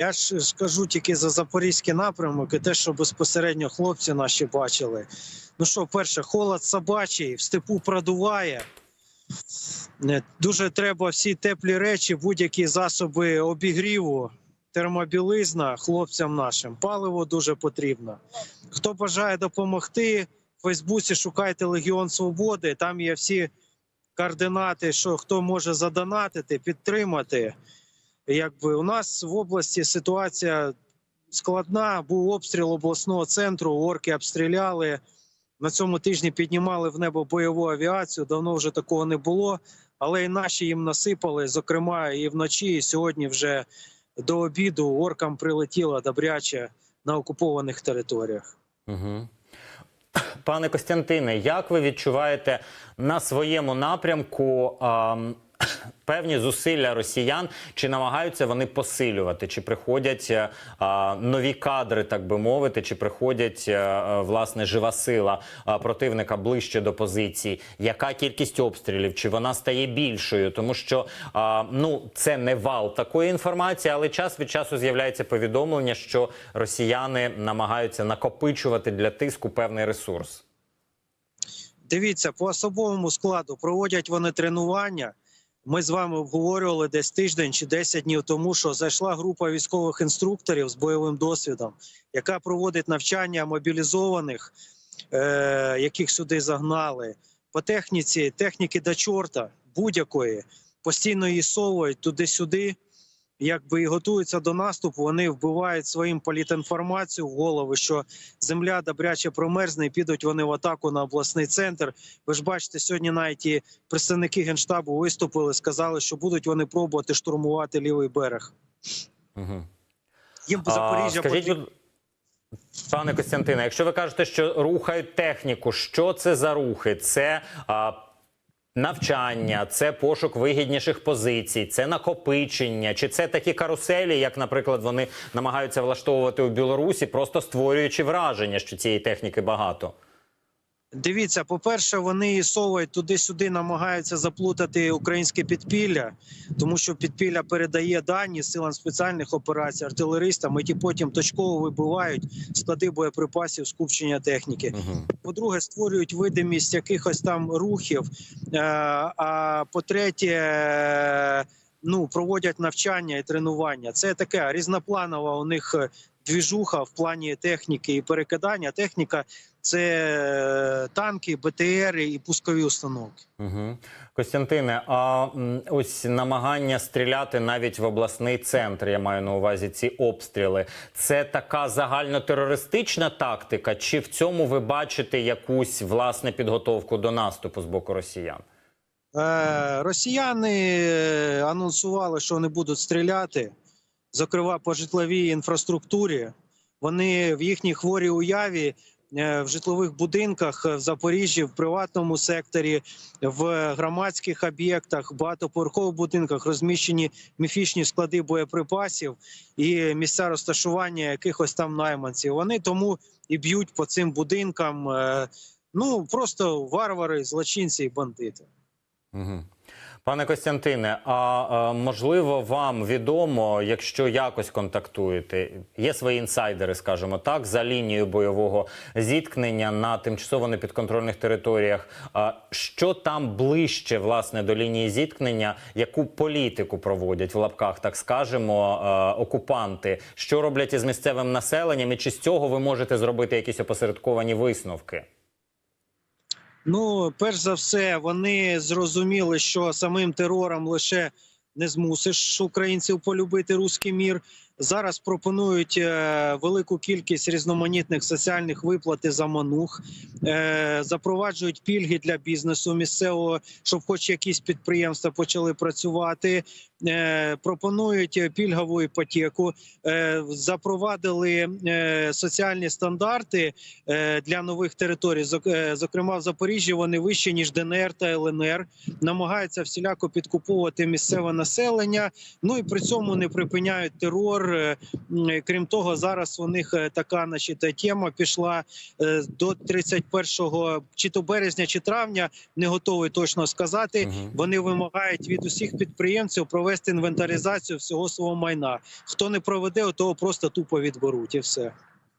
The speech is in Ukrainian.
Я ж скажу тільки за запорізький напрямок і те, що безпосередньо хлопці наші бачили. Ну що, перше, холод собачий, в степу продуває. Е, Дуже треба всі теплі речі, будь-які засоби обігріву, термобілизна хлопцям нашим. Паливо дуже потрібно. Хто бажає допомогти, в Фейсбуці шукайте Легіон Свободи. Там є всі координати, що хто може задонатити, підтримати. Якби у нас в області ситуація складна. Був обстріл обласного центру, орки обстріляли. На цьому тижні піднімали в небо бойову авіацію. Давно вже такого не було. Але і наші їм насипали. Зокрема, і вночі, і сьогодні вже до обіду оркам прилетіло добряче на окупованих територіях. Угу. Пане Костянтине, як ви відчуваєте на своєму напрямку ам, певні зусилля росіян? Чи намагаються вони посилювати? Чи приходять е, а, нові кадри, так би мовити, чи приходять е, е, власне жива сила а, противника ближче до позицій? Яка кількість обстрілів? Чи вона стає більшою? Тому що а, ну це не вал такої інформації, але час від часу з'являється повідомлення, що росіяни намагаються накопичувати для тиску певний ресурс. Дивіться, по особовому складу проводять вони тренування. Ми з вами обговорювали десь тиждень чи 10 днів тому, що зайшла група військових інструкторів з бойовим досвідом, яка проводить навчання мобілізованих, е- яких сюди загнали. По техніці, техніки до чорта будь-якої, постійно її совують туди-сюди. Якби і готуються до наступу, вони вбивають своїм політінформацію в голови, що земля добряче промерзне, і підуть вони в атаку на обласний центр. Ви ж бачите, сьогодні навіть і представники генштабу виступили, сказали, що будуть вони пробувати штурмувати лівий берег. Угу. Їм А, Запоріжжя потрібно. пане Костянтине, якщо ви кажете, що рухають техніку, що це за рухи? Це а, навчання, це пошук вигідніших позицій, це накопичення, чи це такі каруселі, як, наприклад, вони намагаються влаштовувати у Білорусі, просто створюючи враження, що цієї техніки багато. Дивіться, по-перше, вони її совують туди-сюди, намагаються заплутати українське підпілля, тому що підпілля передає дані силам спеціальних операцій, артилеристам, і ті потім точково вибивають склади боєприпасів, скупчення техніки. Угу. По-друге, створюють видимість якихось там рухів. Е, А по-третє, ну проводять навчання і тренування. Це таке різнопланова у них двіжуха в плані техніки і перекидання. Техніка це е, танки, БТРи і пускові установки. Угу. Костянтине, а ось намагання стріляти навіть в обласний центр, я маю на увазі ці обстріли. Це така загальнотерористична тактика, чи в цьому ви бачите якусь власне підготовку до наступу з боку росіян? Е, Росіяни е, анонсували, що вони будуть стріляти, зокрема по житловій інфраструктурі. Вони в їхній хворій уяві в житлових будинках е, в Запоріжжі, в приватному секторі, в громадських об'єктах, багатоповерхових будинках розміщені міфічні склади боєприпасів і місця розташування якихось там найманців. Вони тому і б'ють по цим будинкам. е, Ну просто варвари, злочинці і бандити. Угу. Пане Костянтине, а е, можливо вам відомо, якщо якось контактуєте, є свої інсайдери, скажімо так, за лінією бойового зіткнення на тимчасово непідконтрольних територіях. Що там ближче власне до лінії зіткнення, яку політику проводять в лапках, так скажемо, е, окупанти? Що роблять із місцевим населенням, і чи з цього ви можете зробити якісь опосередковані висновки? Ну, перш за все, вони зрозуміли, що самим терором лише не змусиш українців полюбити руський мір. Зараз пропонують е, велику кількість різноманітних соціальних виплат і заманух, е, запроваджують пільги для бізнесу місцевого, щоб хоч якісь підприємства почали працювати. Е, пропонують пільгову іпотеку, запровадили соціальні стандарти для нових територій. Зок- Зокрема, в Запоріжжі вони вищі ніж ДНР та ЛНР, намагаються всіляко підкуповувати місцеве населення. Ну і при цьому не припиняють терор, Е, Крім того, зараз у них е, така значить, тема пішла е, до 31 чи то березня, чи травня. Не готовий точно сказати. Вони вимагають від усіх підприємців провести інвентаризацію всього свого майна. Хто не проведе, того просто тупо відберуть і все.